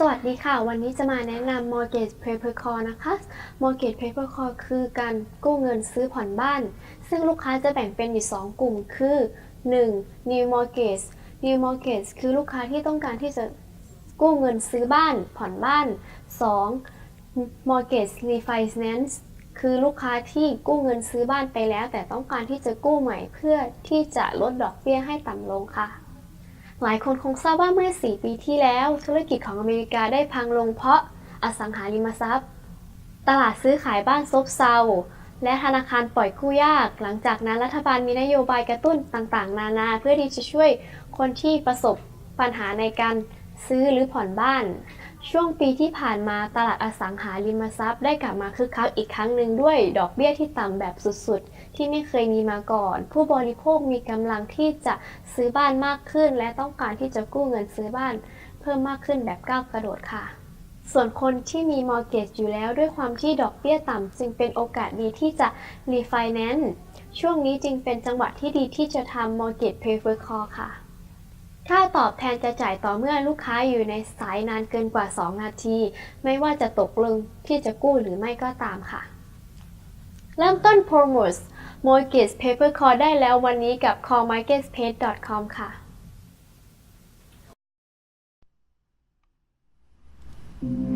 สวัสดีค่ะ วันนี้จะมาแนะนำ Mortgage Paper Call นะคะ Mortgage Paper Call คือการกู้เงินซื้อผ่อนบ้าน ซึ่งลูกค้าจะแบ่งเป็นอยู่ 2 กลุ่มคือ 1. New Mortgage New Mortgage คือลูกค้าที่ต้องการที่จะกู้เงินซื้อบ้าน ผ่อนบ้าน 2. Mortgage Refinance คือลูกค้าที่กู้เงินซื้อบ้านไปแล้ว แต่ต้องการที่จะกู้ใหม่เพื่อที่จะลดดอกเบี้ยให้ต่ำลงค่ะ หลายคนคงทราบว่าเมื่อ 4 ปีที่แล้ว ธุรกิจของอเมริกาได้พังลงเพราะอสังหาริมทรัพย์ ตลาดซื้อขายบ้านซบเซา และธนาคารปล่อยกู้ยาก หลังจากนั้นรัฐบาลมีนโยบายกระตุ้นต่างๆ นานา เพื่อที่จะช่วยคนที่ประสบปัญหาในการ ซื้อหรือผ่อนบ้าน ช่วงปีที่ผ่านมาตลาดอสังหาริมทรัพย์ได้กลับมาคึกคักอีกครั้งหนึ่งด้วยดอกเบี้ยที่ต่ำแบบสุดๆ ที่ไม่เคยมีมาก่อน ผู้บริโภคมีกำลังที่จะซื้อบ้านมากขึ้น และต้องการที่จะกู้เงินซื้อบ้าน เพิ่มมากขึ้นแบบก้าวกระโดดค่ะส่วนคนที่มี mortgage อยู่แล้วด้วยความที่ดอกเบี้ยต่ำจึงเป็นโอกาสดีที่จะ refinance ช่วงนี้จึงเป็นจังหวะที่ดีที่จะทำ mortgage paper call ค่ะ ค่าตอบแทนจะจ่ายต่อเมื่อลูกค้าอยู่ในสายนานเกินกว่า 2 นาที ไม่ว่าจะตกลงที่จะกู้หรือไม่ก็ตามค่ะ เริ่มต้น Promos Mortgage Paper Call ได้แล้ววันนี้กับ callmarketplace.com ค่ะ Thank